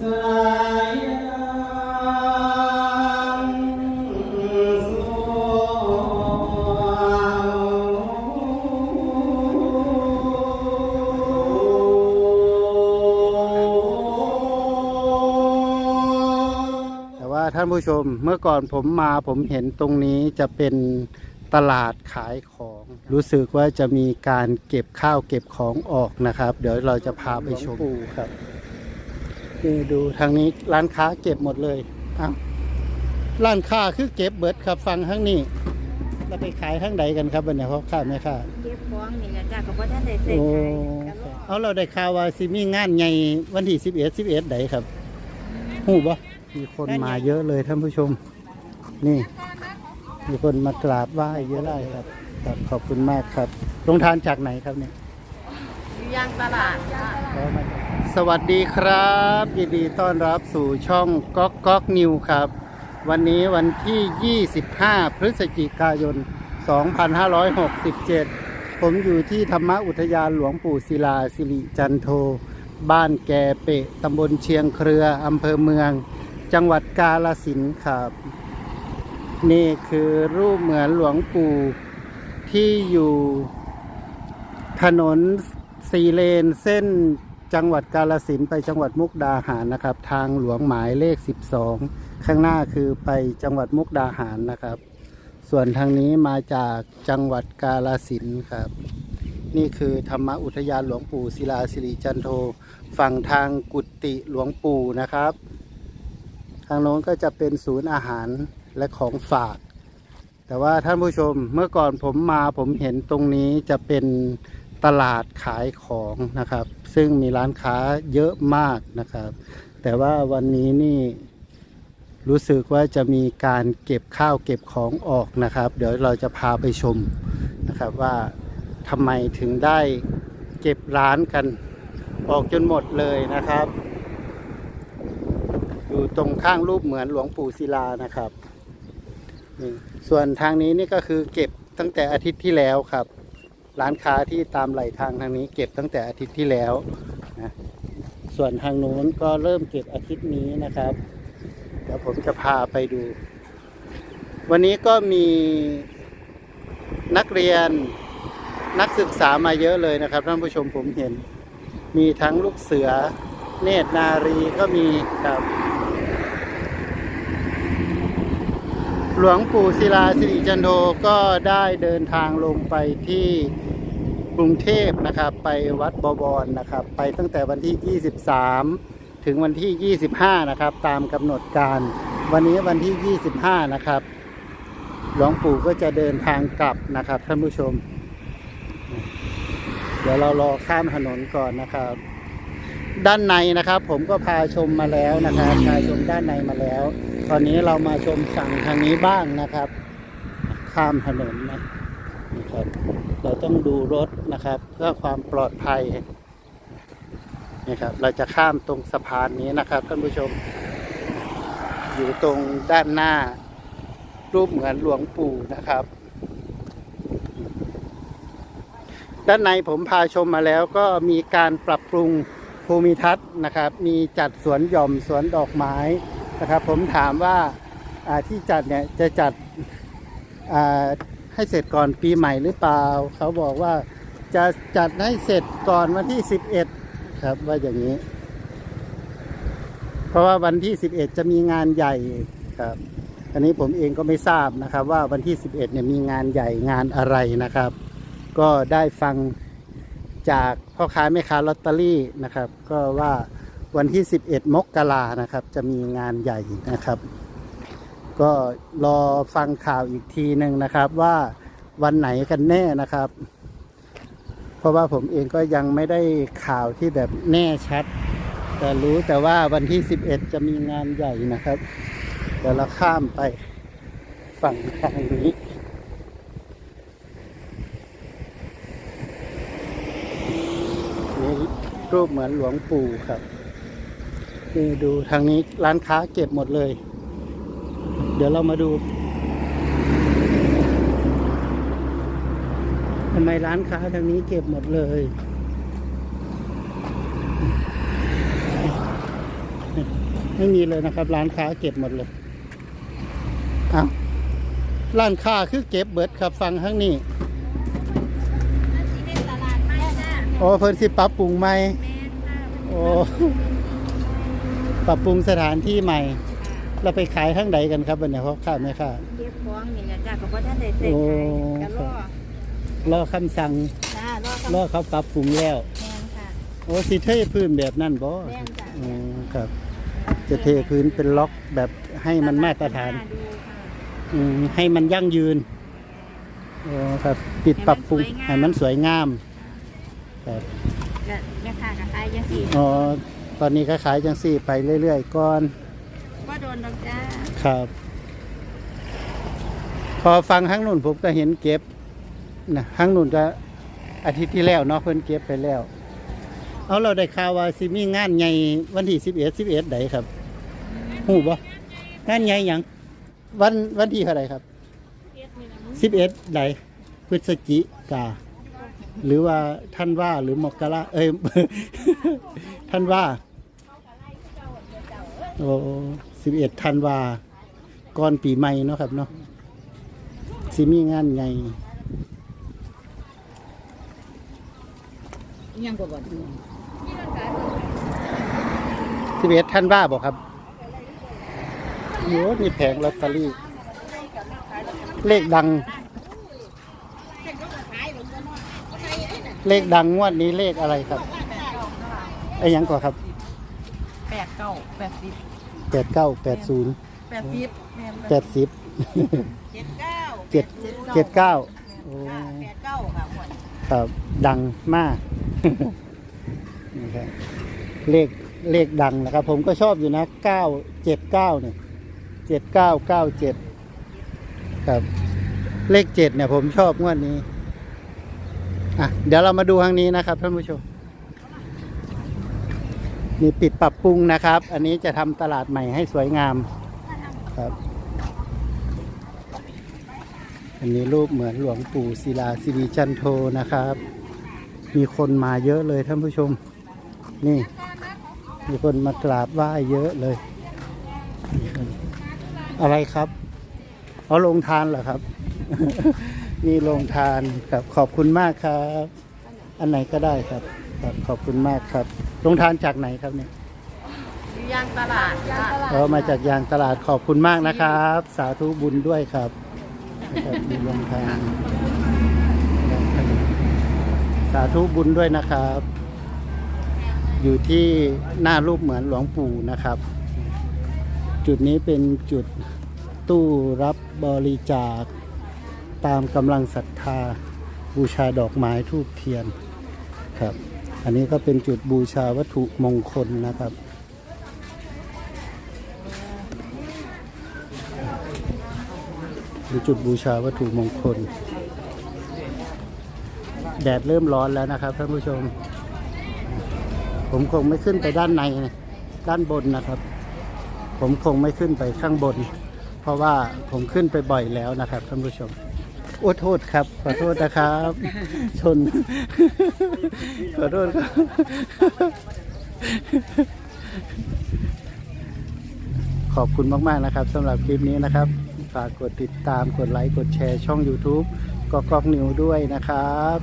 แต่ว่าท่านผู้ชมเมื่อก่อนผมมาผมเห็นตรงนี้จะเป็นตลาดขายของรู้สึกว่าจะมีการเก็บข้าวเก็บของออกนะครับ เดี๋ยวเราจะพาไปชมปูครับ นี่ดูทางนี้ร้านค้าเก็บหมดเลยอ้าวร้านค้าคือเก็บเบิดครับฟังทั้งนี้แล้วไปขายทั้งใดกันครับวันนี้เขาขายไหมค่ะเก็บของนี่แหละจ้าก็บ่ทันได้เสร็จโอ้ขายก็รอเอาเราได้ข่าวว่าสิมีงานใหญ่วันที่สิบเอ็ดสิบเอ็ดใดครับหูบ่มีคนมาเยอะเลยท่านผู้ชม นี่ มีคนมากราบไหว้เยอะเลยครับครับขอบคุณมากครับลงทานจากไหนครับเนี่ยอยู่ย่างตลาดจ้า สวัสดีครับ ยินดีต้อนรับสู่ช่องก๊อกก๊อกนิวครับ วันนี้วันที่ 25 พฤศจิกายน 2567 ผมอยู่ที่ธรรมอุทยานหลวงปู่ศิลาสิริจันโท บ้านแกเปะตำบลเชียงเครืออำเภอเมือง จังหวัดกาลสินครับ นี่คือรูปเหมือนหลวงปู่ที่อยู่ถนนสีเลนเส้น จังหวัดกาลสินไปจังหวัดมุกดาหารนะครับ ทางหลวงหมายเลข 12 ข้างหน้าคือไปจังหวัดมุกดาหารนะครับ ส่วนทางนี้มาจากจังหวัดกาลสินครับ นี่คือธรรมอุทยานหลวงปู่ศิลาสิริจันโทฝั่งทางกุฏิหลวงปู่นะครับ ทางโน้นก็จะเป็นศูนย์อาหารและของฝาก แต่ว่าท่านผู้ชมเมื่อก่อนผมมาผมเห็นตรงนี้จะเป็น ตลาดขายของนะครับ ซึ่งมีร้านค้าเยอะมากนะครับ แต่ว่าวันนี้นี่รู้สึกว่าจะมีการเก็บข้าวเก็บของออกนะครับ เดี๋ยวเราจะพาไปชมนะครับว่าทำไมถึงได้เก็บร้านกันออกจนหมดเลยนะครับ อยู่ตรงข้างรูปเหมือนหลวงปู่ศิลานะครับ ส่วนทางนี้นี่ก็คือเก็บตั้งแต่อาทิตย์ที่แล้วครับ ร้านค้าที่ตามไหลทางทางนี้ เก็บตั้งแต่อาทิตย์ที่แล้วนะส่วนทางโน้นก็เริ่มเก็บอาทิตย์นี้นะครับ เดี๋ยวผมจะพาไปดู วันนี้ก็มีนักเรียนนักศึกษามาเยอะเลยนะครับท่านผู้ชมผมเห็น มีทั้งลูกเสือเนตรนารีก็มีครับ หลวงปู่ศิลาสิริจันโทก็ได้เดินทางลงไปที่ กรุงเทพนะครับไปวัดบวรนะครับ ไปตั้งแต่วันที่ 23 ถึงวันที่ 25 นะครับ ตามกำหนดการ วันนี้วันที่ 25 นะครับ หลวงปู่ก็จะเดินทางกลับนะครับท่านผู้ชม เดี๋ยวเรารอข้ามถนนก่อนนะครับ ด้านในนะครับ ผมก็พาชมมาแล้วนะครับพาชมด้านในมาแล้ว ตอนนี้เรามาชมฝั่งทางนี้บ้างนะครับ ข้ามถนนนะนะครับ เราต้องดูรถนะครับ เพื่อความปลอดภัยนะครับเราจะข้ามตรงสะพานนี้นะครับท่านผู้ชม อยู่ตรงด้านหน้า รูปเหมือนหลวงปู่นะครับ ด้านในผมพาชมมาแล้วก็มีการปรับปรุงภูมิทัศน์นะครับ มีจัดสวนหย่อมสวนดอกไม้นะครับ ผมถามว่าที่จัดเนี่ยจะจัด ให้เสร็จก่อนปีใหม่หรือเปล่า เขาบอกว่าจะจัดให้เสร็จก่อนวันที่11ครับว่าอย่างนี้ เพราะว่าวันที่11จะมีงานใหญ่ครับ อันนี้ผมเองก็ไม่ทราบนะครับ ว่าวันที่11เนี่ยมีงานใหญ่งานอะไรนะครับ ก็ได้ฟังจากพ่อค้าแม่ค้าลอตเตอรี่นะครับ ก็ว่าวันที่ 11 มกรานะครับ จะมีงานใหญ่นะครับ ก็รอฟังข่าวอีกทีหนึ่งนะครับ ว่าวันไหนกันแน่นะครับ เพราะว่าผมเองก็ยังไม่ได้ข่าวที่แบบแน่ชัด แต่รู้แต่ว่าวันที่ 11 จะมีงานใหญ่นะครับเดี๋ยวเราข้ามไปฝั่งทางนี้นี่รูปเหมือนหลวงปู่ครับนี่ดูทางนี้ร้านค้าเก็บหมดเลย เดี๋ยวเรามาดูทำไมร้านค้าทางนี้เก็บหมดเลยไม่มีเลยนะครับ ร้านค้าเก็บหมดเลยเอาร้านค้าคือเก็บเบิดครับฟังข้างนี้ที่ในตลาดไม่จ้าโอ้เพิ่นสิปรับปรุงใหม่แม่ค่ะโอ้ปรับปรุงสถานที่ใหม่ เราไปขายข้างใดกันครับวันนี้เขาขายไหมค่ะเก็บของนี่แหละจ้าก็บ่ทันได้เสร็จโอ้ไงก็รอรอคำสั่งจ้ารอรอเขาปรับปรุงแล้ว แม่นค่ะ โอ้สิเทพื้นแบบนั่นบ่แม่นจ้ะ อืมครับ จะเทพื้นเป็นล็อกแบบให้มันมาตรฐาน ดูค่ะ อืมให้มันยั่งยืนโอ้ครับปิดปรับปรุงให้มันสวยงามครับก็แม่ค้าก็ขายจังซี่อ๋อตอนนี้ก็ขายจังสี่ไปเรื่อยๆก่อน บ่โดนดอกจ้าครับ พอฟังข้างนุ่นผมก็เห็นเก็บนะข้างนุ่นก็อาทิตย์ที่แล้วเนาะเพิ่นเก็บไปแล้ว เอาเราได้ข่าวว่าสิมีงานใหญ่วันที่สิบเอ็ดสิบเอ็ดไดครับหูบ่งานใหญ่หยังวันวันที่เท่าไหรครับสิบเอ็ดไดพฤศจิกาหรือว่าท่านว่าหรือมกราเอ้ยท่านว่าโอ้ สิบเอ็ดธันวาก่อนปีใหม่เนาะครับเนาะสิมีงานใหญ่ยังบ่บ่สิบเอ็ดธันวาบอกครับโอ้นี่แผงลอตเตอรี่ เลขดัง เลขดังงวดนี้เลขอะไรครับ ไอ้หยังก่อนครับแปดเก้าแปดสิบ แปดเก้าแปดศูนย์แปดสิบแม่นแปดสิบเจ็ดเก้าเจ็ดเจ็ดเก้าโอ้แปดเก้าค่ะหมดครับดังมากนี่ครับเลขเลขดังนะครับ ผมก็ชอบอยู่นะเก้าเจ็ดเก้าเนี่ยเจ็ดเก้าเก้าเจ็ดครับ เลขเจ็ดเนี่ยผมชอบงวดนี้อะเดี๋ยวเรามาดูทางนี้นะครับท่านผู้ชม นี่ปิดปรับปรุงนะครับ อันนี้จะทำตลาดใหม่ให้สวยงามครับ อันนี้รูปเหมือนหลวงปู่ศิลาสิริจันโทนะครับ มีคนมาเยอะเลยท่านผู้ชม นี่ มีคนมากราบไหว้เยอะเลย อะไรครับ เอาลงทานเหรอครับนี่ลงทานครับขอบคุณมากครับ อันไหนก็ได้ครับ ขอบคุณมากครับ ลงทานจากไหนครับเนี่ยอยู่ยางตลาดจ้าเออมาจากยางตลาดขอบคุณมากนะครับ สาธุบุญด้วยครับครับมีลงทานสาธุบุญด้วยนะครับ อยู่ที่หน้ารูปเหมือนหลวงปู่นะครับ จุดนี้เป็นจุดตู้รับบริจาค ตามกำลังศรัทธาบูชาดอกไม้ทูบเทียนครับ อันนี้ก็เป็นจุดบูชาวัตถุมงคลนะครับหรือจุดบูชาวัตถุมงคล แดดเริ่มร้อนแล้วนะครับท่านผู้ชม ผมคงไม่ขึ้นไปด้านในด้านบนนะครับ ผมคงไม่ขึ้นไปข้างบน เพราะว่าผมขึ้นไปบ่อยแล้วนะครับท่านผู้ชม โอ้โทษครับ ขอโทษนะครับ ชน ขอโทษครับ ขอบคุณมาก ๆ นะครับสำหรับคลิปนี้นะครับ ฝากกดติดตามกดไลค์ กดแชร์ช่อง YouTube ก็กอกนิวด้วยนะครับ